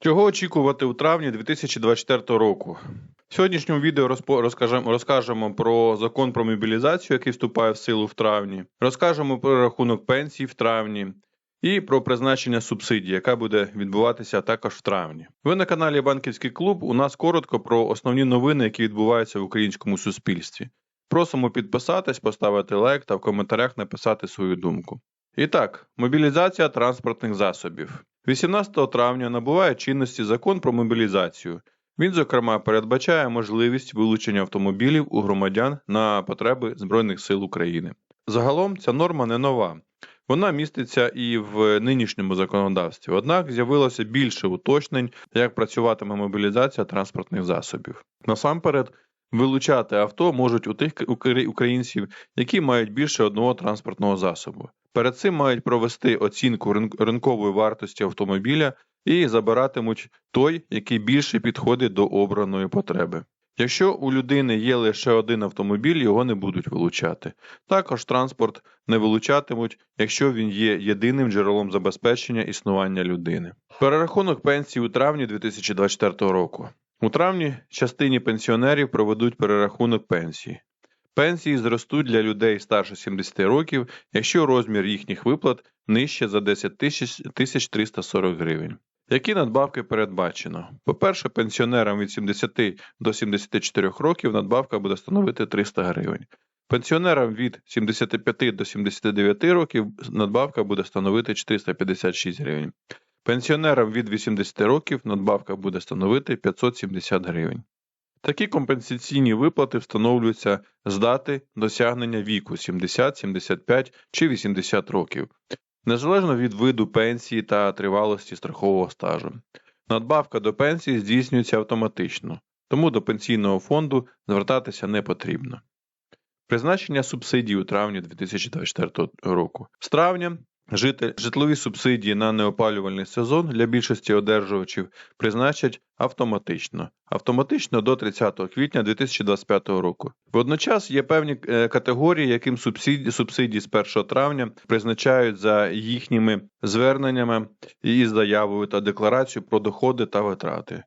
Чого очікувати у травні 2024 року? В сьогоднішньому відео розкажемо, розкажемо про закон про мобілізацію, який вступає в силу в травні. Розкажемо про рахунок пенсій в травні і про призначення субсидії, яка буде відбуватися також в травні. Ви на каналі Банківський клуб. У нас коротко про основні новини, які відбуваються в українському суспільстві. Просимо підписатись, поставити лайк та в коментарях написати свою думку. І так, мобілізація транспортних засобів. 18 травня набуває чинності закон про мобілізацію. Він, зокрема, передбачає можливість вилучення автомобілів у громадян на потреби Збройних сил України. Загалом ця норма не нова. Вона міститься і в нинішньому законодавстві, однак з'явилося більше уточнень, як працюватиме мобілізація транспортних засобів. Насамперед, вилучати авто можуть у тих українців, які мають більше одного транспортного засобу. Перед цим мають провести оцінку ринкової вартості автомобіля і забиратимуть той, який більше підходить до обраної потреби. Якщо у людини є лише один автомобіль, його не будуть вилучати. Також транспорт не вилучатимуть, якщо він є єдиним джерелом забезпечення існування людини. Перерахунок пенсій у травні 2024 року. У травні частині пенсіонерів проведуть перерахунок пенсії. Пенсії зростуть для людей старше 70 років, якщо розмір їхніх виплат нижче за 10 тисяч- тисяч 340 гривень. Які надбавки передбачено? По-перше, пенсіонерам від 70 до 74 років надбавка буде становити 300 гривень. Пенсіонерам від 75 до 79 років надбавка буде становити 456 гривень. Пенсіонерам від 80 років надбавка буде становити 570 гривень. Такі компенсаційні виплати встановлюються з дати досягнення віку 70, 75 чи 80 років, незалежно від виду пенсії та тривалості страхового стажу. Надбавка до пенсії здійснюється автоматично, тому до пенсійного фонду звертатися не потрібно. Призначення субсидій у травні 2024 року. З травня житлові субсидії на неопалювальний сезон для більшості одержувачів призначать автоматично, автоматично до 30 квітня 2025 року. Водночас є певні е, категорії, яким субсидії, субсидії з 1 травня призначають за їхніми зверненнями і заявою та декларацією про доходи та витрати.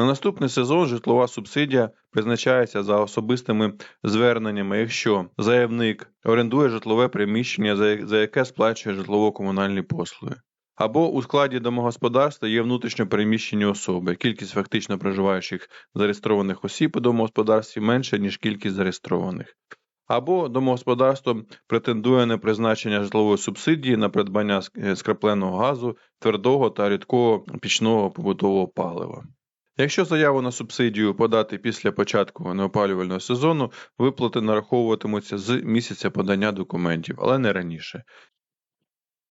На наступний сезон житлова субсидія призначається за особистими зверненнями, якщо заявник орендує житлове приміщення, за яке сплачує житлово-комунальні послуги, або у складі домогосподарства є внутрішньо переміщені особи. Кількість фактично проживаючих зареєстрованих осіб у домогосподарстві менша, ніж кількість зареєстрованих. Або домогосподарство претендує на призначення житлової субсидії на придбання скрапленого газу, твердого та рідкого пічного побутового палива. Якщо заяву на субсидію подати після початку неопалювального сезону, виплати нараховуватимуться з місяця подання документів, але не раніше.